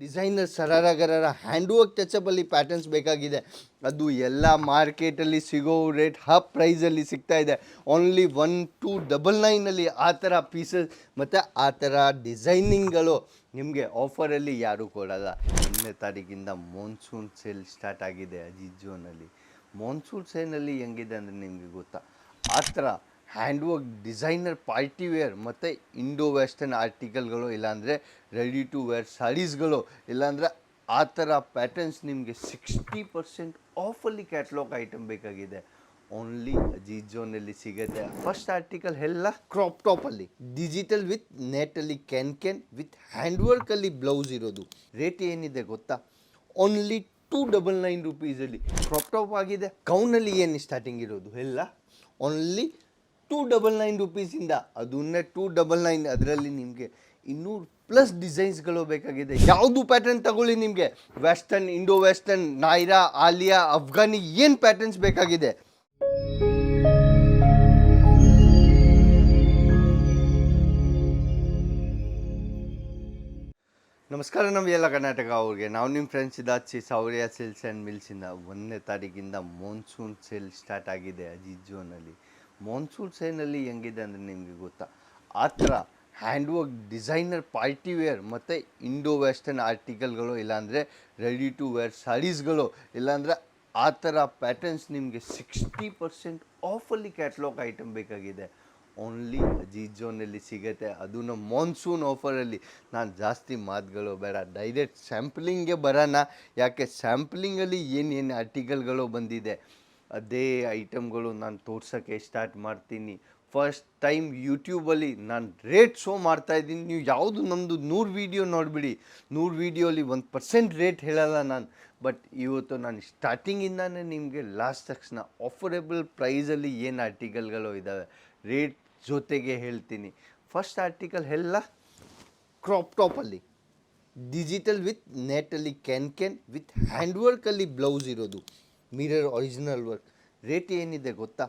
Designer sharara gharara hand work patterns ಬೇಕಾಗಿದೆ. ಅದು ಎಲ್ಲ ಮಾರ್ಕೆಟಲ್ಲಿ ಸಿಗೋ ರೇಟ್ ಹಾಫ್ ಪ್ರೈಸಲ್ಲಿ ಸಿಗ್ತಾ ಇದೆ. ಓನ್ಲಿ ಒನ್ ಟು ಡಬಲ್ ನೈನಲ್ಲಿ ಆ ಥರ ಪೀಸಸ್ ಮತ್ತು ಆ ಥರ ಡಿಸೈನಿಂಗ್ಗಳು ನಿಮಗೆ ಆಫರಲ್ಲಿ ಯಾರೂ ಕೊಡಲ್ಲ. ಒಂದನೇ ತಾರೀಕಿಂದ ಮಾನ್ಸೂನ್ ಸೇಲ್ ಸ್ಟಾರ್ಟ್ ಆಗಿದೆ ಅಜಿಜೋನಲ್ಲಿ ಮಾನ್ಸೂನ್ ಸೇಲ್ನಲ್ಲಿ ಹೆಂಗಿದೆ ಅಂದರೆ ನಿಮಗೆ ಗೊತ್ತಾ? ಆ ಥರ hand work designer party wear ಮತ್ತು ಇಂಡೋ ವೆಸ್ಟರ್ನ್ ಆರ್ಟಿಕಲ್ಗಳು ಇಲ್ಲಾಂದರೆ ರೆಡಿ ಟು ವೇರ್ ಸಾರೀಸ್ಗಳು ಇಲ್ಲಾಂದರೆ ಆ ಥರ ಪ್ಯಾಟರ್ನ್ಸ್ ನಿಮಗೆ ಸಿಕ್ಸ್ಟಿ ಪರ್ಸೆಂಟ್ ಆಫಲ್ಲಿ ಕ್ಯಾಟ್ಲಾಗ್ ಐಟಮ್ ಬೇಕಾಗಿದೆ. ಓನ್ಲಿ ಜಿಜೋನಲ್ಲಿ ಸಿಗುತ್ತೆ. ಫಸ್ಟ್ ಆರ್ಟಿಕಲ್ ಎಲ್ಲ ಕ್ರಾಪ್ ಟಾಪಲ್ಲಿ ಡಿಜಿಟಲ್ ವಿತ್ ನೆಟಲ್ಲಿ ಕ್ಯಾನ್ ಕ್ಯಾನ್ ವಿತ್ ಹ್ಯಾಂಡ್ ವರ್ಕಲ್ಲಿ ಬ್ಲೌಸ್ ಇರೋದು. ರೇಟ್ ಏನಿದೆ ಗೊತ್ತಾ? ಓನ್ಲಿ ಟೂ ಡಬಲ್ ನೈನ್ ರುಪೀಸಲ್ಲಿ ಕ್ರಾಪ್ ಟಾಪ್ ಆಗಿದೆ. ಗೌನಲ್ಲಿ ಏನು ಸ್ಟಾರ್ಟಿಂಗ್ ಇರೋದು? ಎಲ್ಲ? ಓನ್ಲಿ ಟೂ ಡಬಲ್ ನೈನ್ ರುಪೀಸಿಂದ ಅದನ್ನೇ ಟೂ ಡಬಲ್ ನೈನ್ ಅದರಲ್ಲಿ ನಿಮಗೆ ಇನ್ನೂರು ಪ್ಲಸ್ ಡಿಸೈನ್ಸ್ಗಳು ಬೇಕಾಗಿದೆ. ಯಾವುದು ಪ್ಯಾಟರ್ನ್ ತಗೊಳ್ಳಿ ನಿಮಗೆ? Western Indo western Nayra Alia Afghani ಏನು ಪ್ಯಾಟರ್ನ್ಸ್ ಬೇಕಾಗಿದೆ? ನಮಸ್ಕಾರ ನಮ್ಮ ಎಲ್ಲ ಕರ್ನಾಟಕ ಅವ್ರಿಗೆ. ನಾವು ನಿಮ್ಮ ಫ್ರೆಂಡ್ಸ್ ಇದಾಚಿ ಸೌರ್ಯ, ಸೇಲ್ಸ್ ಆ್ಯಂಡ್ ಮಿಲ್ಸಿಂದ. ಒಂದನೇ ತಾರೀಕಿಂದ ಮಾನ್ಸೂನ್ ಸೇಲ್ ಸ್ಟಾರ್ಟ್ ಆಗಿದೆ ಅಜಿಜೋನಲ್ಲಿ ಮಾನ್ಸೂನ್ ಸೈನಲ್ಲಿ ಹೆಂಗಿದೆ ಅಂದರೆ ನಿಮಗೆ ಗೊತ್ತಾ? ಆ ಥರ hand work designer party wear ಮತ್ತು ಇಂಡೋ ವೆಸ್ಟರ್ನ್ ಆರ್ಟಿಕಲ್ಗಳು ಇಲ್ಲಾಂದರೆ ರೆಡಿ ಟು ವೇರ್ ಸಾರೀಸ್ಗಳು ಇಲ್ಲಾಂದರೆ ಆ ಥರ ಪ್ಯಾಟರ್ನ್ಸ್ ನಿಮಗೆ ಸಿಕ್ಸ್ಟಿ ಪರ್ಸೆಂಟ್ ಆಫಲ್ಲಿ ಕ್ಯಾಟ್ಲಾಗ್ ಐಟಮ್ ಬೇಕಾಗಿದೆ. ಓನ್ಲಿ ಅಜೀಜೋನಲ್ಲಿ ಸಿಗುತ್ತೆ. ಅದನ್ನು ಮಾನ್ಸೂನ್ ಆಫರಲ್ಲಿ ನಾನು ಜಾಸ್ತಿ ಮಾತುಗಳು ಬೇಡ. ಡೈರೆಕ್ಟ್ ಸ್ಯಾಂಪ್ಲಿಂಗ್ಗೆ ಬರೋಣ. ಯಾಕೆ? ಸ್ಯಾಂಪ್ಲಿಂಗಲ್ಲಿ ಏನೇನು ಆರ್ಟಿಕಲ್ಗಳು ಬಂದಿದೆ? ಅದೇ ಐಟಮ್ಗಳು ನಾನು ತೋರ್ಸೋಕ್ಕೆ ಸ್ಟಾರ್ಟ್ ಮಾಡ್ತೀನಿ. ಫಸ್ಟ್ ಟೈಮ್ ಯೂಟ್ಯೂಬಲ್ಲಿ ನಾನು ರೇಟ್ ಶೋ ಮಾಡ್ತಾಯಿದ್ದೀನಿ ನೀವು ಯಾವುದು ನಮ್ಮದು ನೂರು ವೀಡಿಯೋ ನೋಡಿಬಿಡಿ. ನೂರು ವೀಡಿಯೋಲಿ ಒಂದು ಪರ್ಸೆಂಟ್ ರೇಟ್ ಹೇಳಲ್ಲ ನಾನು. ಬಟ್ ಇವತ್ತು ನಾನು ಸ್ಟಾರ್ಟಿಂಗಿಂದಾನೇ ನಿಮಗೆ ಲಾಸ್ಟ್ ತಕ್ಷಣ ಆಫರೇಬಲ್ ಪ್ರೈಸಲ್ಲಿ ಏನು ಆರ್ಟಿಕಲ್ಗಳು ಇದ್ದಾವೆ ರೇಟ್ ಜೊತೆಗೆ ಹೇಳ್ತೀನಿ. ಫಸ್ಟ್ ಆರ್ಟಿಕಲ್ ಎಲ್ಲ ಕ್ರಾಪ್ ಟಾಪಲ್ಲಿ ಡಿಜಿಟಲ್ ವಿತ್ ನೆಟಲ್ಲಿ ಕ್ಯಾನ್ ಕ್ಯಾನ್ ವಿತ್ ಹ್ಯಾಂಡ್ ವರ್ಕಲ್ಲಿ ಬ್ಲೌಸ್ ಇರೋದು. ಮಿರರ್ ಒರಿಜಿನಲ್ ವರ್ಕ್ ರೇಟ್ ಏನಿದೆ ಗೊತ್ತಾ?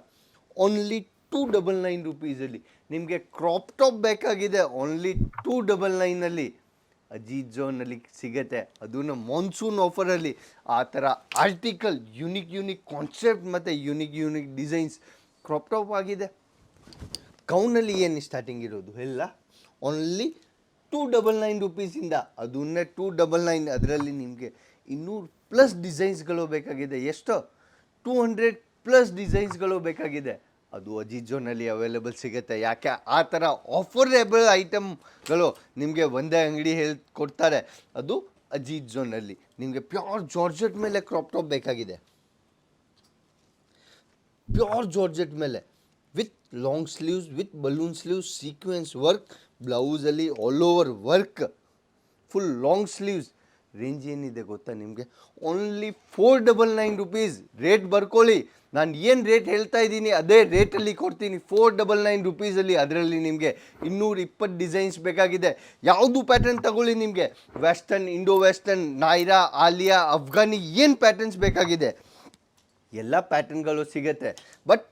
ಓನ್ಲಿ ಟೂ ಡಬಲ್ ನೈನ್ ರುಪೀಸಲ್ಲಿ ನಿಮಗೆ ಕ್ರಾಪ್ ಟಾಪ್ ಬೇಕಾಗಿದೆ ಓನ್ಲಿ ಟೂ ಡಬಲ್ ನೈನಲ್ಲಿ ಅಜಿಜೋನಲ್ಲಿ ಸಿಗತ್ತೆ. ಅದನ್ನು ಮಾನ್ಸೂನ್ ಆಫರಲ್ಲಿ ಆ ಥರ ಆರ್ಟಿಕಲ್ ಯುನಿಕ್ ಯುನಿಕ್ ಕಾನ್ಸೆಪ್ಟ್ ಮತ್ತು unique unique designs crop top ಆಗಿದೆ. ಗೌನಲ್ಲಿ ಏನು ಸ್ಟಾರ್ಟಿಂಗ್ ಇರೋದು ಎಲ್ಲ ಓನ್ಲಿ ಟೂ ಡಬಲ್ ನೈನ್ ರುಪೀಸಿಂದ ಅದನ್ನೇ ಟೂ ಡಬಲ್ ನೈನ್ ಅದರಲ್ಲಿ ನಿಮಗೆ ಇನ್ನೂರು ಪ್ಲಸ್ ಡಿಸೈನ್ಸ್ಗಳು ಬೇಕಾಗಿದೆ. ಎಷ್ಟು? ಟೂ ಹಂಡ್ರೆಡ್ ಪ್ಲಸ್ ಡಿಸೈನ್ಸ್ಗಳು ಬೇಕಾಗಿದೆ. ಅದು ಅಜಿಜೋನಲ್ಲಿ ಅವೈಲೇಬಲ್ ಸಿಗುತ್ತೆ. ಯಾಕೆ? ಆ ಥರ ಆಫರೇಬಲ್ ಐಟಮ್ಗಳು ನಿಮಗೆ ಒಂದೇ ಅಂಗಡಿ ಹೇಳಿ ಕೊಡ್ತಾರೆ. ಅದು ಅಜಿಜೋನಲ್ಲಿ ನಿಮಗೆ ಪ್ಯೂರ್ ಜಾರ್ಜೆಟ್ ಮೇಲೆ ಕ್ರಾಪ್ ಟಾಪ್ ಬೇಕಾಗಿದೆ. ಪ್ಯೂರ್ ಜಾರ್ಜೆಟ್ ಮೇಲೆ. With long sleeves with balloon sleeves sequins work ಬ್ಲೌಸಲ್ಲಿ all over work full long sleeves range ಏನಿದೆ ಗೊತ್ತಾ ನಿಮಗೆ? Only four double nine rupees rate ಬರ್ಕೊಳ್ಳಿ. ನಾನು ಏನು ರೇಟ್ ಹೇಳ್ತಾ ಇದ್ದೀನಿ ಅದೇ ರೇಟಲ್ಲಿ ಕೊಡ್ತೀನಿ. ಫೋರ್ ಡಬಲ್ ನೈನ್ ರುಪೀಸಲ್ಲಿ ಅದರಲ್ಲಿ ನಿಮಗೆ ಇನ್ನೂರ ಇಪ್ಪತ್ತು ಡಿಸೈನ್ಸ್ ಬೇಕಾಗಿದೆ. ಯಾವುದು ಪ್ಯಾಟರ್ನ್ ತಗೊಳ್ಳಿ ನಿಮಗೆ? Western Indo western Naira Alia Afghani ಏನು ಪ್ಯಾಟರ್ನ್ಸ್ ಬೇಕಾಗಿದೆ? ಎಲ್ಲ ಪ್ಯಾಟರ್ನ್ಗಳು ಸಿಗುತ್ತೆ. ಬಟ್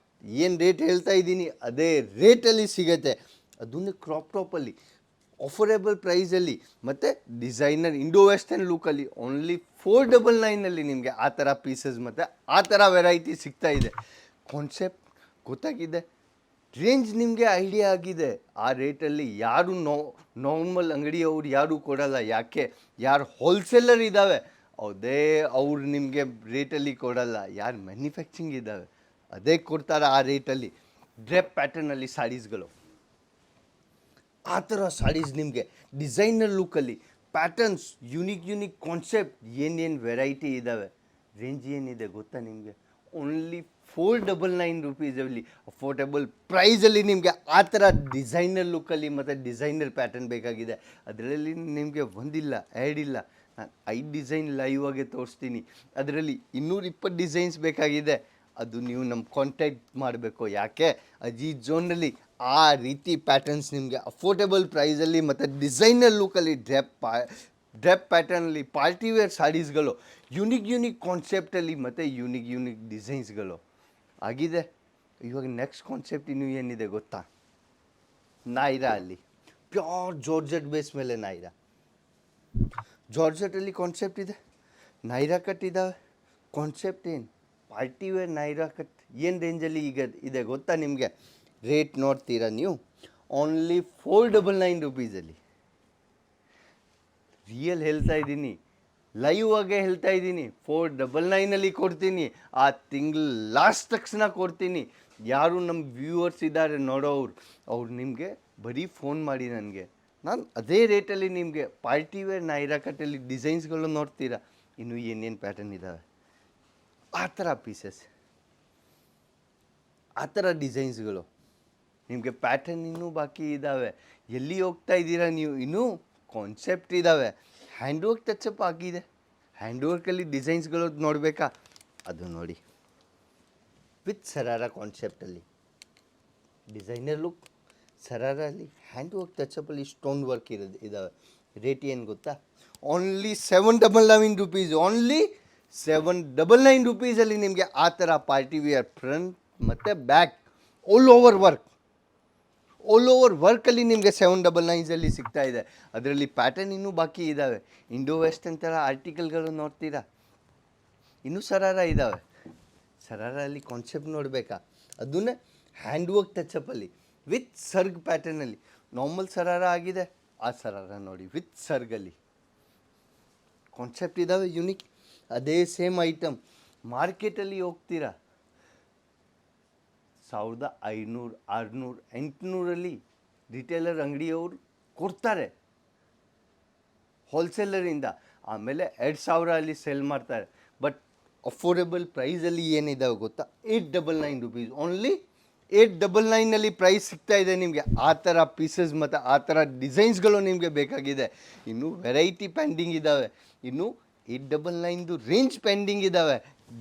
ಏನು ರೇಟ್ ಹೇಳ್ತಾ ಇದ್ದೀನಿ ಅದೇ ರೇಟಲ್ಲಿ ಸಿಗುತ್ತೆ. ಅದನ್ನು ಕ್ರಾಪ್ ಟಾಪಲ್ಲಿ ಆಫರೇಬಲ್ ಪ್ರೈಸಲ್ಲಿ ಮತ್ತು ಡಿಸೈನರ್ ಇಂಡೋ ವೆಸ್ಟರ್ನ್ ಲುಕಲ್ಲಿ ಓನ್ಲಿ ಫೋರ್ ಡಬಲ್ ನೈನಲ್ಲಿ ನಿಮಗೆ ಆ ಥರ ಪೀಸಸ್ ಮತ್ತು ಆ ಥರ ವೆರೈಟಿ ಸಿಗ್ತಾ ಇದೆ. ಕಾನ್ಸೆಪ್ಟ್ ಗೊತ್ತಾಗಿದೆ. ರೇಂಜ್ ನಿಮಗೆ ಐಡಿಯಾ ಆಗಿದೆ. ಆ ರೇಟಲ್ಲಿ ಯಾರು ನೋ ನಾರ್ಮಲ್ ಅಂಗಡಿಯವ್ರು ಯಾರೂ ಕೊಡಲ್ಲ. ಯಾಕೆ? ಯಾರು ಹೋಲ್ಸೇಲರ್ ಇದ್ದಾವೆ ಅದೇ ಅವ್ರು ನಿಮಗೆ ರೇಟಲ್ಲಿ ಕೊಡಲ್ಲ. ಯಾರು ಮ್ಯಾನುಫ್ಯಾಕ್ಚರಿಂಗ್ ಇದ್ದಾವೆ ಅದೇ ಕೊಡ್ತಾರೆ ಆ ರೇಟಲ್ಲಿ ಡ್ರೆಪ್ ಪ್ಯಾಟರ್ನಲ್ಲಿ ಸಾರೀಸ್ಗಳು ಆ ಥರ ಸಾರೀಸ್ ನಿಮಗೆ ಡಿಸೈನರ್ ಲುಕ್ಕಲ್ಲಿ ಪ್ಯಾಟರ್ನ್ಸ್, ಯುನಿಕ್ ಯುನಿಕ್ ಕಾನ್ಸೆಪ್ಟ್, ಏನೇನು ವೆರೈಟಿ ಇದ್ದಾವೆ ರೇಂಜ್ ಏನಿದೆ ಗೊತ್ತಾ ನಿಮಗೆ? ಓನ್ಲಿ ಫೋರ್ ಡಬಲ್ ನೈನ್ ರುಪೀಸಲ್ಲಿ ಅಫೋರ್ಡೆಬಲ್ ಪ್ರೈಸಲ್ಲಿ ನಿಮಗೆ ಆ ಥರ ಡಿಸೈನರ್ ಲುಕ್ಕಲ್ಲಿ ಮತ್ತು ಡಿಸೈನರ್ ಪ್ಯಾಟರ್ನ್ ಬೇಕಾಗಿದೆ. ಅದರಲ್ಲಿ ನಿಮಗೆ ಒಂದಿಲ್ಲ, ಎರಡು ಇಲ್ಲ. ನಾನು ಐದು ಡಿಸೈನ್ ಲೈವ್ ಆಗಿ ತೋರಿಸ್ತೀನಿ. ಅದರಲ್ಲಿ ಇನ್ನೂರ ಇಪ್ಪತ್ತು ಡಿಸೈನ್ಸ್ ಬೇಕಾಗಿದೆ. ಅದು ನೀವು ನಮ್ಮ ಕಾಂಟ್ಯಾಕ್ಟ್ ಮಾಡಬೇಕು. ಯಾಕೆ? ಅಜಿ ಜೋನಲ್ಲಿ ಆ ರೀತಿ ಪ್ಯಾಟರ್ನ್ಸ್ ನಿಮಗೆ ಅಫೋರ್ಡೆಬಲ್ ಪ್ರೈಸಲ್ಲಿ ಮತ್ತು ಡಿಸೈನರ್ ಲುಕ್ಕಲ್ಲಿ ಡ್ರೆಪ್ ಪಾ ಡ್ರೆಪ್ ಪ್ಯಾಟರ್ನಲ್ಲಿ ಪಾರ್ಟಿ ವೇರ್ ಸಾರೀಸ್ಗಳು ಯುನಿಕ್ ಯುನಿಕ್ ಕಾನ್ಸೆಪ್ಟಲ್ಲಿ ಮತ್ತು ಯುನಿಕ್ ಯುನಿಕ್ ಡಿಸೈನ್ಸ್ಗಳು ಆಗಿದೆ? ಇವಾಗ ನೆಕ್ಸ್ಟ್ ಕಾನ್ಸೆಪ್ಟ್ ಇನ್ನೂ ಏನಿದೆ ಗೊತ್ತಾ? ನಾಯ್ರಾ ಅಲ್ಲಿ. ಪ್ಯೂರ್ ಜಾರ್ಜೆಟ್ ಬೇಸ್ ಮೇಲೆ ನಾಯ್ರಾ. ಜಾರ್ಜೆಟಲ್ಲಿ ಕಾನ್ಸೆಪ್ಟ್ ಇದೆ. ನೈರಾ ಕಟ್ ಇದ್ದಾವೆ ಕಾನ್ಸೆಪ್ಟ್ ಏನು? ಪಾರ್ಟಿ ವೇರ್ ನೈರಾ ಕಟ್ ಏನು ರೇಂಜಲ್ಲಿ ಈಗ ಇದೆ ಗೊತ್ತಾ ನಿಮಗೆ? ರೇಟ್ ನೋಡ್ತೀರಾ ನೀವು? ಓನ್ಲಿ ಫೋರ್ ಡಬಲ್ ನೈನ್ ರುಪೀಸಲ್ಲಿ. ರಿಯಲ್ ಹೇಳ್ತಾ ಇದ್ದೀನಿ. ಲೈವ್ ಆಗೇ ಹೇಳ್ತಾ ಇದ್ದೀನಿ. ಫೋರ್ ಡಬಲ್ ನೈನಲ್ಲಿ ಕೊಡ್ತೀನಿ. ಆ ತಿಂಗಳು ಲಾಸ್ಟ್ ತಕ್ಷಣ ಕೊಡ್ತೀನಿ. ಯಾರು ನಮ್ಮ ವ್ಯೂವರ್ಸ್ ಇದ್ದಾರೆ ನೋಡೋರು ಅವ್ರು ನಿಮಗೆ ಬರೀ ಫೋನ್ ಮಾಡಿ ನನಗೆ. ನಾನು ಅದೇ ರೇಟಲ್ಲಿ ನಿಮಗೆ ಪಾರ್ಟಿ ವೇರ್ ನೈರಾ ಕಟ್ಟಲ್ಲಿ ಡಿಸೈನ್ಸ್ಗಳು ನೋಡ್ತೀರಾ? ಇನ್ನು ಏನೇನು ಪ್ಯಾಟರ್ನ್ ಇದ್ದಾವೆ ಆ ಥರ ಪೀಸಸ್ ಆ ಥರ ಡಿಸೈನ್ಸ್ಗಳು ನಿಮಗೆ ಪ್ಯಾಟರ್ನ್ ಇನ್ನೂ ಬಾಕಿ ಇದ್ದಾವೆ ಎಲ್ಲಿ ಹೋಗ್ತಾ ಇದ್ದೀರಾ ನೀವು? ಇನ್ನೂ ಕಾನ್ಸೆಪ್ಟ್ ಇದ್ದಾವೆ ಹ್ಯಾಂಡ್ ವರ್ಕ್ ಟಚಪ್ ಆಗಿದೆ. ಹ್ಯಾಂಡ್ ವರ್ಕಲ್ಲಿ ಡಿಸೈನ್ಸ್ಗಳು ನೋಡಬೇಕಾ? ಅದು ನೋಡಿ. ವಿತ್ ಸರಾರ ಕಾನ್ಸೆಪ್ಟಲ್ಲಿ ಡಿಸೈನರ್ ಲುಕ್ ಸರಾರಲ್ಲಿ ಹ್ಯಾಂಡ್ ವರ್ಕ್ ಟಚಪ್ಪಲ್ಲಿ ಸ್ಟೋನ್ ವರ್ಕ್ ಇರೋದು ಇದ್ದಾವೆ ರೇಟ್ ಏನು ಗೊತ್ತಾ? Only seven double nine rupees only seven double nine ರುಪೀಸಲ್ಲಿ ನಿಮಗೆ ಆ ಥರ ಪಾರ್ಟಿ ವಿಯರ್ ಫ್ರಂಟ್ ಮತ್ತು back all over work all over ವರ್ಕಲ್ಲಿ ನಿಮಗೆ ಸೆವೆನ್ ಡಬಲ್ ನೈನ್ಸಲ್ಲಿ ಸಿಗ್ತಾ ಇದೆ. ಅದರಲ್ಲಿ ಪ್ಯಾಟರ್ನ್ ಇನ್ನೂ ಬಾಕಿ ಇದ್ದಾವೆ ಇಂಡೋ ವೆಸ್ಟರ್ನ್ ಥರ ಆರ್ಟಿಕಲ್ಗಳು ನೋಡ್ತೀರಾ? ಇನ್ನೂ ಸರಾರ ಇದ್ದಾವೆ ಸರಾರಲ್ಲಿ ಕಾನ್ಸೆಪ್ಟ್ ನೋಡಬೇಕಾ? ಅದನ್ನೇ ಹ್ಯಾಂಡ್ ವರ್ಕ್ ಟಚಪ್ಪಲ್ಲಿ ವಿತ್ ಸರ್ಗ್ ಪ್ಯಾಟರ್ನಲ್ಲಿ ನಾರ್ಮಲ್ ಸರಾರ ಆಗಿದೆ. ಆ ಸರಾರ ನೋಡಿ ವಿತ್ ಸರ್ಗಲ್ಲಿ. ಕಾನ್ಸೆಪ್ಟ್ ಇದ್ದಾವೆ ಯುನಿಕ್ ಅದೇ ಸೇಮ್ ಐಟಮ್. ಮಾರ್ಕೆಟಲ್ಲಿ ಹೋಗ್ತೀರಾ? ಸಾವಿರದ ಐನೂರು, ಆರುನೂರು, ಎಂಟುನೂರಲ್ಲಿ ರಿಟೇಲರ್ ಅಂಗಡಿಯವರು ಕೊಡ್ತಾರೆ. ಹೋಲ್ಸೇಲರಿಂದ ಆಮೇಲೆ ಎರಡು ಸಾವಿರ ಅಲ್ಲಿ ಸೆಲ್ ಮಾಡ್ತಾರೆ. ಬಟ್ ಅಫೋರ್ಡೆಬಲ್ ಪ್ರೈಸಲ್ಲಿ ಏನಿದಾವೆ ಗೊತ್ತಾ? Eight double nine rupees only eight double ನೈನಲ್ಲಿ price ಸಿಗ್ತಾ ಇದೆ ನಿಮಗೆ. ಆ ಥರ ಪೀಸಸ್ ಮತ್ತು ಆ ಥರ ಡಿಸೈನ್ಸ್ಗಳು ನಿಮಗೆ ಬೇಕಾಗಿದೆ. ಇನ್ನು ವೆರೈಟಿ ಪೆಂಡಿಂಗ್ ಇದ್ದಾವೆ ಇನ್ನು ಏಯ್ಟ್ ಡಬಲ್ ನೈನ್ದು ರೇಂಜ್ ಪೆಂಡಿಂಗ್ ಇದ್ದಾವೆ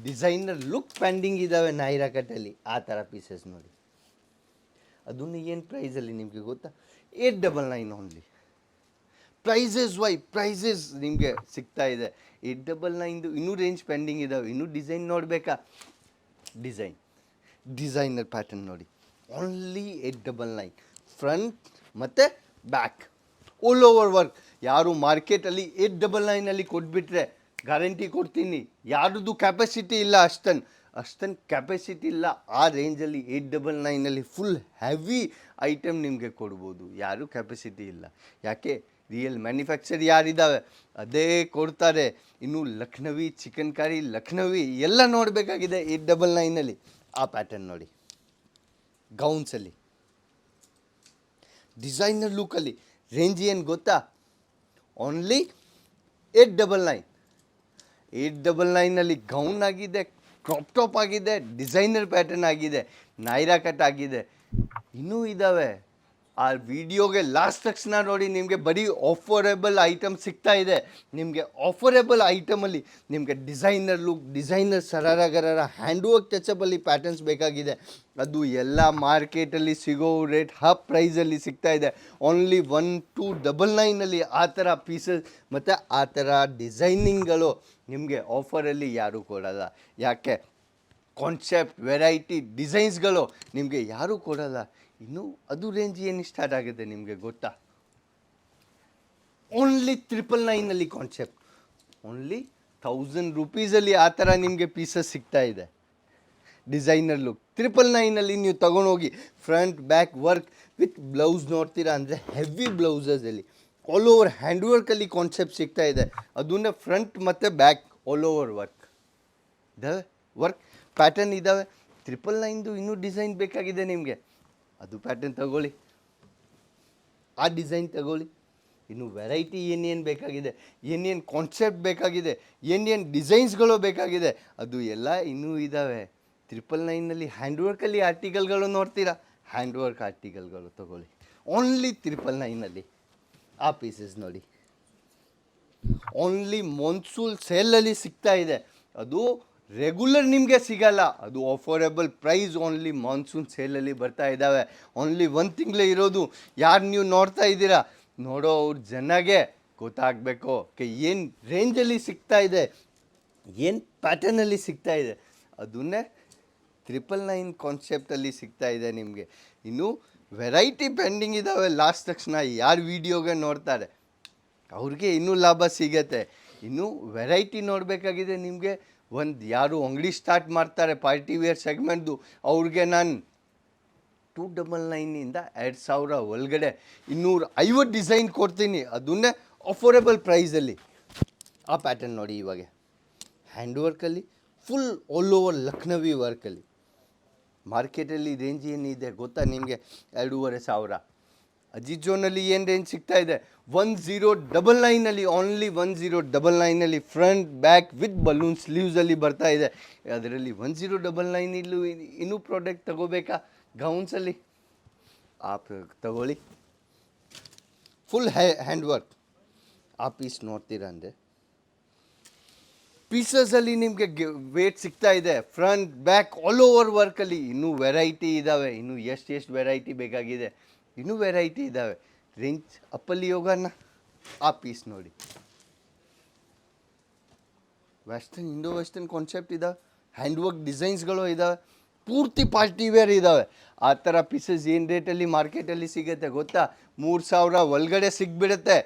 ಡಿಸೈನರ್ ಲುಕ್ ಪೆಂಡಿಂಗ್ ಇದ್ದಾವೆ ನೈರಾ ಕಟ್ಟಲ್ಲಿ ಆ ಥರ ಪೀಸಸ್ ನೋಡಿ. ಅದನ್ನು ಏನು ಪ್ರೈಸಲ್ಲಿ ನಿಮಗೆ ಗೊತ್ತಾ? Eight double nine only prices Y prices ನಿಮಗೆ ಸಿಗ್ತಾ ಇದೆ. ಏಟ್ ಡಬಲ್ ನೈನ್ದು ಇನ್ನೂ ರೇಂಜ್ ಪೆಂಡಿಂಗ್ ಇದ್ದಾವೆ ಇನ್ನೂ ಡಿಸೈನ್ ನೋಡಬೇಕಾ? ಡಿಸೈನ್ ಡಿಸೈನರ್ ಪ್ಯಾಟರ್ನ್ ನೋಡಿ. Only eight double nine front ಮತ್ತು ಬ್ಯಾಕ್ ಆಲ್ ಓವರ್ ವರ್ಕ್ ಯಾರು ಮಾರ್ಕೆಟಲ್ಲಿ ಏಟ್ ಡಬಲ್ ನೈನಲ್ಲಿ ಕೊಟ್ಬಿಟ್ರೆ ಗ್ಯಾರಂಟಿ ಕೊಡ್ತೀನಿ. ಯಾರ್ದು ಕ್ಯಾಪಸಿಟಿ ಇಲ್ಲ ಅಷ್ಟನ್. ಅಷ್ಟನ್ ಕ್ಯಾಪಸಿಟಿ ಇಲ್ಲ. ಆ ರೇಂಜಲ್ಲಿ ಏಟ್ ಡಬಲ್ ನೈನಲ್ಲಿ ಫುಲ್ ಹೆವಿ ಐಟಮ್ ನಿಮಗೆ ಕೊಡ್ಬೋದು. ಯಾರೂ ಕ್ಯಾಪಸಿಟಿ ಇಲ್ಲ. ಯಾಕೆ? ರಿಯಲ್ ಮ್ಯಾನುಫ್ಯಾಕ್ಚರ್ ಯಾರಿದ್ದಾವೆ ಅದೇ ಕೊಡ್ತಾರೆ. ಇನ್ನು ಲಕ್ನವಿ ಚಿಕನ್ ಕರಿ ಲಕ್ನವಿ ಎಲ್ಲ ನೋಡಬೇಕಾಗಿದೆ ಏಟ್ ಡಬಲ್ ನೈನಲ್ಲಿ ಆ ಪ್ಯಾಟರ್ನ್ ನೋಡಿ. ಗೌನ್ಸಲ್ಲಿ ಡಿಸೈನರ್ ಲುಕಲ್ಲಿ ರೇಂಜ್ ಏನು ಗೊತ್ತಾ? Only eight double nine eight double ನೈನಲ್ಲಿ gown ಆಗಿದೆ ಕ್ರಾಪ್ ಟಾಪ್ ಆಗಿದೆ ಡಿಸೈನರ್ ಪ್ಯಾಟರ್ನ್ ಆಗಿದೆ ನೈರಾ ಕಟ್ ಆಗಿದೆ. ಇನ್ನೂ ಇದ್ದಾವೆ ಆ ವಿಡಿಯೋಗೆ ಲಾಸ್ಟ್ ತಕ್ಷಣ ನೋಡಿ, ನಿಮಗೆ ಬರೀ ಆಫರೇಬಲ್ ಐಟಮ್ ಸಿಗ್ತಾ ಇದೆ. ನಿಮಗೆ ಆಫರೇಬಲ್ ಐಟಮಲ್ಲಿ ನಿಮಗೆ designer look designer sharara gharara hand work ಟಚಬಲ್ಲಿ patterns ಬೇಕಾಗಿದೆ. ಅದು ಎಲ್ಲ ಮಾರ್ಕೆಟಲ್ಲಿ ಸಿಗೋ ರೇಟ್ ಹಾಫ್ ಪ್ರೈಸಲ್ಲಿ ಸಿಗ್ತಾ ಇದೆ. ಓನ್ಲಿ ಒನ್ ಟು ಡಬಲ್ ನೈನಲ್ಲಿ ಆ ಥರ ಪೀಸಸ್ ಮತ್ತು ಆ ಥರ ಡಿಸೈನಿಂಗ್ಗಳು ನಿಮಗೆ ಆಫರಲ್ಲಿ ಯಾರೂ ಕೊಡಲ್ಲ. ಯಾಕೆ? ಕಾನ್ಸೆಪ್ಟ್ ವೆರೈಟಿ ಡಿಸೈನ್ಸ್ಗಳು ನಿಮಗೆ ಯಾರೂ ಕೊಡಲ್ಲ. ಇನ್ನು ಅದು ರೇಂಜ್ ಏನು ಸ್ಟಾರ್ಟ್ ಆಗಿದೆ ನಿಮಗೆ ಗೊತ್ತಾ? ಓನ್ಲಿ ತ್ರಿಪಲ್ ನೈನಲ್ಲಿ ಕಾನ್ಸೆಪ್ಟ್ ಓನ್ಲಿ ಥೌಸಂಡ್ ರುಪೀಸಲ್ಲಿ ಆ ಥರ ನಿಮಗೆ ಪೀಸಸ್ ಸಿಗ್ತಾ ಇದೆ. ಡಿಸೈನರ್ ಲುಕ್ ತ್ರಿಪಲ್ ನೈನಲ್ಲಿ ನೀವು ತಗೊಂಡೋಗಿ front back work with blouse ನೋಡ್ತೀರಾ ಅಂದರೆ ಹೆವಿ ಬ್ಲೌಸಸಲ್ಲಿ ಆಲ್ ಓವರ್ ಹ್ಯಾಂಡ್ ವರ್ಕಲ್ಲಿ ಕಾನ್ಸೆಪ್ಟ್ ಸಿಗ್ತಾ ಇದೆ. ಅದನ್ನ ಫ್ರಂಟ್ ಮತ್ತು ಬ್ಯಾಕ್ ಆಲ್ ಓವರ್ ವರ್ಕ್ ಇದ್ದಾವೆ ವರ್ಕ್ ಪ್ಯಾಟರ್ನ್ ಇದ್ದಾವೆ ತ್ರಿಪಲ್ ನೈನ್ದು ಇನ್ನೂ ಡಿಸೈನ್ ಬೇಕಾಗಿದೆ ನಿಮಗೆ. ಅದು ಪ್ಯಾಟರ್ನ್ ತಗೊಳ್ಳಿ. ಆ ಡಿಸೈನ್ ತಗೊಳ್ಳಿ. ಇನ್ನು ವೆರೈಟಿ ಏನೇನು ಬೇಕಾಗಿದೆ. ಏನೇನು ಕಾನ್ಸೆಪ್ಟ್ ಬೇಕಾಗಿದೆ. ಏನೇನು ಡಿಸೈನ್ಸ್ಗಳು ಬೇಕಾಗಿದೆ. ಅದು ಎಲ್ಲ ಇನ್ನೂ ಇದ್ದಾವೆ ತ್ರಿಪಲ್ ನೈನಲ್ಲಿ ಹ್ಯಾಂಡ್ ವರ್ಕಲ್ಲಿ ಆರ್ಟಿಕಲ್ಗಳು ನೋಡ್ತೀರಾ? ಹ್ಯಾಂಡ್ ವರ್ಕ್ ಆರ್ಟಿಕಲ್ಗಳು ತಗೊಳ್ಳಿ ಓನ್ಲಿ ತ್ರಿಪಲ್ ನೈನಲ್ಲಿ ಆ ಪೀಸಸ್ ನೋಡಿ. ಓನ್ಲಿ ಮೊನ್ಸೂಲ್ ಸೇಲಲ್ಲಿ ಸಿಗ್ತಾ ಇದೆ. ಅದು ರೆಗ್ಯುಲರ್ ನಿಮಗೆ ಸಿಗಲ್ಲ. ಅದು ಅಫೋರ್ಡೇಬಲ್ ಪ್ರೈಸ್ ಓನ್ಲಿ ಮಾನ್ಸೂನ್ ಸೇಲಲ್ಲಿ ಬರ್ತಾ ಇದ್ದಾವೆ. ಓನ್ಲಿ ಒಂದು ತಿಂಗಳೇ ಇರೋದು. ಯಾರು ನೀವು ನೋಡ್ತಾ ಇದ್ದೀರಾ? ನೋಡೋ ಅವ್ರ ಜನಗೆ ಗೊತ್ತಾಗಬೇಕು. ಕೆ ಏನು ರೇಂಜಲ್ಲಿ ಸಿಗ್ತಾ ಇದೆ? ಏನು ಪ್ಯಾಟರ್ನಲ್ಲಿ ಸಿಗ್ತಾ ಇದೆ? ಅದನ್ನೇ ತ್ರಿಪಲ್ ನೈನ್ ಕಾನ್ಸೆಪ್ಟಲ್ಲಿ ಸಿಗ್ತಾ ಇದೆ ನಿಮಗೆ. ಇನ್ನು ವೆರೈಟಿ ಪೆಂಡಿಂಗ್ ಇದ್ದಾವೆ. ಲಾಸ್ಟ್ ತಕ್ಷಣ ಯಾರು ವೀಡಿಯೋಗೆ ನೋಡ್ತಾರೆ? ಅವ್ರಿಗೆ ಇನ್ನೂ ಲಾಭ ಸಿಗತ್ತೆ. ಇನ್ನು ವೆರೈಟಿ ನೋಡಬೇಕಾಗಿದೆ ನಿಮಗೆ. ಒಂದು ಯಾರು ಅಂಗಡಿ ಸ್ಟಾರ್ಟ್ ಮಾಡ್ತಾರೆ ಪಾರ್ಟಿ ವೇರ್ ಸೆಗ್ಮೆಂಟ್ದು ಅವ್ರಿಗೆ ನಾನು ಟೂ ಡಬಲ್ ನೈನಿಂದ ಎರಡು ಸಾವಿರ ಒಳಗಡೆ ಇನ್ನೂರ ಐವತ್ತು ಡಿಸೈನ್ ಕೊಡ್ತೀನಿ. ಅದನ್ನೇ ಅಫೋರ್ಡೆಬಲ್ ಪ್ರೈಸಲ್ಲಿ ಆ ಪ್ಯಾಟರ್ನ್ ನೋಡಿ ಇವಾಗ. ಹ್ಯಾಂಡ್ ವರ್ಕಲ್ಲಿ ಫುಲ್ ಆಲ್ ಓವರ್ ಲಕ್ನವಿ ವರ್ಕಲ್ಲಿ ಮಾರ್ಕೆಟಲ್ಲಿ ರೇಂಜ್ ಏನಿದೆ ಗೊತ್ತಾ ನಿಮಗೆ? ಎರಡೂವರೆ ಸಾವಿರ. ಅಜಿತ್ ಜೋನಲ್ಲಿ ಏನು ರೇಂಜ್ ಸಿಗ್ತಾ ಇದೆ? ಒನ್ ಜೀರೋ ಡಬಲ್ ನೈನಲ್ಲಿ ಓನ್ಲಿ ಒನ್ ಜೀರೋ ಡಬಲ್ ನೈನಲ್ಲಿ ಫ್ರಂಟ್ ಬ್ಯಾಕ್ ವಿತ್ ಬಲೂನ್ ಸ್ಲೀವ್ಸಲ್ಲಿ ಬರ್ತಾ ಇದೆ. ಅದರಲ್ಲಿ ಒನ್ ಜೀರೋ ಡಬಲ್ ನೈನ್ ಇಲ್ಲೂ ಇನ್ನೂ ಪ್ರಾಡಕ್ಟ್ ತಗೋಬೇಕಾ? ಗೌನ್ಸಲ್ಲಿ ಆ ಪ- ತಗೊಳ್ಳಿ. ಫುಲ್ ಹ್ಯಾ ಹ್ಯಾಂಡ್ ವರ್ಕ್ ಆ ಪೀಸ್ ನೋಡ್ತೀರಾ ಅಂದರೆ ಪೀಸಸಲ್ಲಿ ನಿಮಗೆ ವೇಟ್ ಸಿಗ್ತಾ ಇದೆ. ಫ್ರಂಟ್ ಬ್ಯಾಕ್ ಆಲ್ ಓವರ್ ವರ್ಕಲ್ಲಿ ಇನ್ನೂ ವೆರೈಟಿ ಇದ್ದಾವೆ ಇನ್ನೂ ಎಷ್ಟು ಎಷ್ಟು ವೆರೈಟಿ ಬೇಕಾಗಿದೆ. ಇನ್ನೂ ವೆರೈಟಿ ಇದ್ದಾವೆ ರಿಂಚ್ ಅಪ್ಪಲ್ಲಿ ಯೋಗನ ಆ ಪೀಸ್ ನೋಡಿ. ವೆಸ್ಟರ್ನ್ ಇಂಡೋ ವೆಸ್ಟರ್ನ್ ಕಾನ್ಸೆಪ್ಟ್ ಇದ್ದಾವೆ ಹ್ಯಾಂಡ್ ವರ್ಕ್ ಡಿಸೈನ್ಸ್ಗಳು ಇದ್ದಾವೆ ಪೂರ್ತಿ ಪಾರ್ಟಿ ವೇರ್ ಇದ್ದಾವೆ ಆ ಥರ ಪೀಸಸ್ ಏನು ರೇಟಲ್ಲಿ ಮಾರ್ಕೆಟಲ್ಲಿ ಸಿಗುತ್ತೆ ಗೊತ್ತಾ? ಮೂರು ಸಾವಿರ ಒಳಗಡೆ ಸಿಗ್ಬಿಡುತ್ತೆ.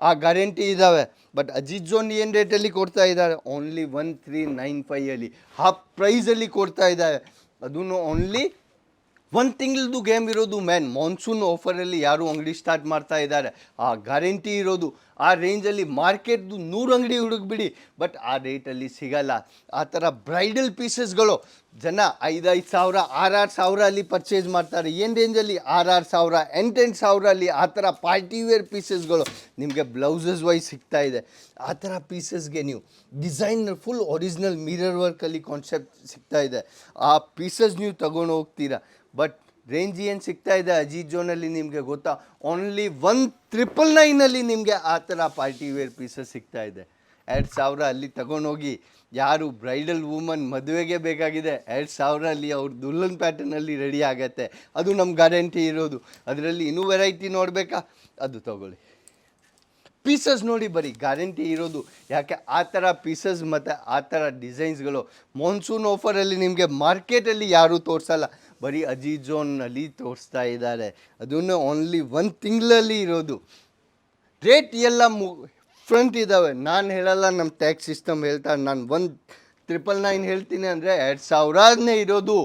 ಆ ಗ್ಯಾರಂಟಿ ಇದ್ದಾವೆ ಬಟ್ ಅಜಿತ್ ಜೋನ್ ಏನು ರೇಟಲ್ಲಿ ಕೊಡ್ತಾ ಇದ್ದಾರೆ? ಓನ್ಲಿ ಒನ್ ತ್ರೀ ನೈನ್ ಫೈಯಲ್ಲಿ ಹಾಫ್ ಪ್ರೈಸಲ್ಲಿ ಕೊಡ್ತಾ ಇದ್ದಾರೆ. ಅದೂ ಓನ್ಲಿ ಒಂದು ತಿಂಗಳದು ಗೇಮ್ ಇರೋದು ಮ್ಯಾನ್ ಮಾನ್ಸೂನ್ ಆಫರಲ್ಲಿ ಯಾರು ಅಂಗಡಿ ಸ್ಟಾರ್ಟ್ ಮಾಡ್ತಾ ಇದ್ದಾರೆ. ಆ ಗ್ಯಾರಂಟಿ ಇರೋದು. ಆ ರೇಂಜಲ್ಲಿ ಮಾರ್ಕೆಟ್ದು ನೂರು ಅಂಗಡಿ ಹುಡುಕ್ಬಿಡಿ. ಬಟ್ ಆ ರೇಟಲ್ಲಿ ಸಿಗಲ್ಲ. ಆ ಥರ ಬ್ರೈಡಲ್ ಪೀಸಸ್ಗಳು ಜನ ಐದೈದು ಸಾವಿರ ಆರಾರು ಸಾವಿರ ಅಲ್ಲಿ ಪರ್ಚೇಸ್ ಮಾಡ್ತಾರೆ. ಏನು ರೇಂಜಲ್ಲಿ ಆರಾರು ಸಾವಿರ, ಎಂಟೆಂಟು ಸಾವಿರ ಅಲ್ಲಿ ಆ ಥರ ಪಾರ್ಟಿ ವೇರ್ ಪೀಸಸ್ಗಳು ನಿಮಗೆ ಬ್ಲೌಸಸ್ ವೈಸ್ ಸಿಗ್ತಾ ಇದೆ. ಆ ಥರ ಪೀಸಸ್ಗೆ ನೀವು ಡಿಸೈನರ್ ಫುಲ್ ಒರಿಜಿನಲ್ ಮಿರರ್ ವರ್ಕಲ್ಲಿ ಕಾನ್ಸೆಪ್ಟ್ ಸಿಗ್ತಾ ಇದೆ. ಆ ಪೀಸಸ್ ನೀವು ತಗೊಂಡು ಹೋಗ್ತೀರಾ? ಬಟ್ ರೇಂಜ್ ಏನು ಸಿಗ್ತಾ ಇದೆ ಅಜಿತ್ ಜೋನಲ್ಲಿ ನಿಮಗೆ ಗೊತ್ತಾ? ಓನ್ಲಿ ಒನ್ ಟ್ರಿಪಲ್ ನೈನಲ್ಲಿ ನಿಮಗೆ ಆ ಥರ ಪಾರ್ಟಿ ವೇರ್ ಪೀಸಸ್ ಸಿಗ್ತಾ ಇದೆ. ಎರಡು ಸಾವಿರ ಅಲ್ಲಿ ತಗೊಂಡೋಗಿ ಯಾರು ಬ್ರೈಡಲ್ ವುಮನ್ ಮದುವೆಗೆ ಬೇಕಾಗಿದೆ, ಎರಡು ಸಾವಿರ ಅಲ್ಲಿ ಅವ್ರ ದುಲ್ಲನ್ ಪ್ಯಾಟರ್ನಲ್ಲಿ ರೆಡಿ ಆಗತ್ತೆ. ಅದು ನಮ್ಮ ಗ್ಯಾರಂಟಿ ಇರೋದು. ಅದರಲ್ಲಿ ಇನ್ನೂ ವೆರೈಟಿ ನೋಡಬೇಕಾ? ಅದು ತಗೊಳ್ಳಿ. ಪೀಸಸ್ ನೋಡಿ ಬರೀ ಗ್ಯಾರಂಟಿ ಇರೋದು. ಯಾಕೆ? ಆ ಥರ ಪೀಸಸ್ ಮತ್ತು ಆ ಥರ ಡಿಸೈನ್ಸ್ಗಳು ಮಾನ್ಸೂನ್ ಆಫರಲ್ಲಿ ನಿಮಗೆ ಮಾರ್ಕೆಟಲ್ಲಿ ಯಾರೂ ತೋರಿಸಲ್ಲ. ಬರೀ ಅಜಿತ್ ಜೋನ್ನಲ್ಲಿ ತೋರಿಸ್ತಾ ಇದ್ದಾರೆ. ಅದನ್ನು ಓನ್ಲಿ ಒಂದು ತಿಂಗಳಲ್ಲಿ ಇರೋದು. ರೇಟ್ ಎಲ್ಲ ಮು ಫ್ರಂಟ್ ಇದ್ದಾವೆ ನಾನು ಹೇಳಲ್ಲ ನಮ್ಮ ಟ್ಯಾಕ್ಸ್ ಸಿಸ್ಟಮ್ ಹೇಳ್ತಾರೆ ನಾನು ಒಂದು ಟ್ರಿಪಲ್ ನೈನ್ ಹೇಳ್ತೀನಿ ಅಂದರೆ ಎರಡು ಸಾವಿರನೇ ಇರೋದು.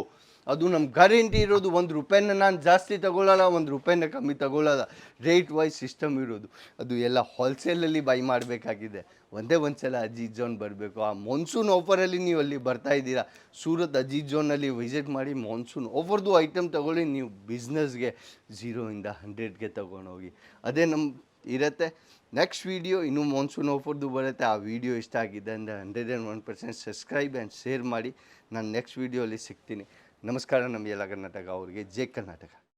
ಅದು ನಮ್ಮ ಗ್ಯಾರಂಟಿ ಇರೋದು. ಒಂದು ರೂಪಾಯಿನ ನಾನು ಜಾಸ್ತಿ ತಗೊಳ್ಳಲ್ಲ ಒಂದು ರೂಪಾಯಿನ ಕಮ್ಮಿ ತಗೊಳ್ಳಲ್ಲ ರೇಟ್ ವೈಸ್ ಸಿಸ್ಟಮ್ ಇರೋದು. ಅದು ಎಲ್ಲ ಹೋಲ್ಸೇಲಲ್ಲಿ ಬೈ ಮಾಡಬೇಕಾಗಿದೆ. ಒಂದೇ ಒಂದು ಸಲ ಅಜಿತ್ ಜೋನ್ ಬರಬೇಕು. ಆ ಮಾನ್ಸೂನ್ ಆಫರಲ್ಲಿ ನೀವು ಅಲ್ಲಿ ಬರ್ತಾ ಇದ್ದೀರಾ? ಸೂರತ್ ಅಜೀಜ್ ಜೋನಲ್ಲಿ ವಿಸಿಟ್ ಮಾಡಿ ಮಾನ್ಸೂನ್ ಆಫರ್ದು ಐಟಮ್ ತಗೊಳ್ಳಿ. ನೀವು ಬಿಸ್ನೆಸ್ಗೆ ಝೀರೋಯಿಂದ ಹಂಡ್ರೆಡ್ಗೆ ತೊಗೊಂಡೋಗಿ ಅದೇ ನಮ್ಮ ಇರುತ್ತೆ. ನೆಕ್ಸ್ಟ್ ವೀಡಿಯೋ ಇನ್ನೂ ಮಾನ್ಸೂನ್ ಆಫರ್ದು ಬರುತ್ತೆ. ಆ ವಿಡಿಯೋ ಇಷ್ಟ ಆಗಿದೆ ಅಂದರೆ hundred and one percent subscribe and share ಮಾಡಿ. ನಾನು ನೆಕ್ಸ್ಟ್ ವೀಡಿಯೋಲಿ ಸಿಗ್ತೀನಿ. ನಮಸ್ಕಾರ ನಮ್ಮ ಎಲ್ಲ ಕರ್ನಾಟಕ ಅವರಿಗೆ ಜೆ ಕರ್ನಾಟಕ.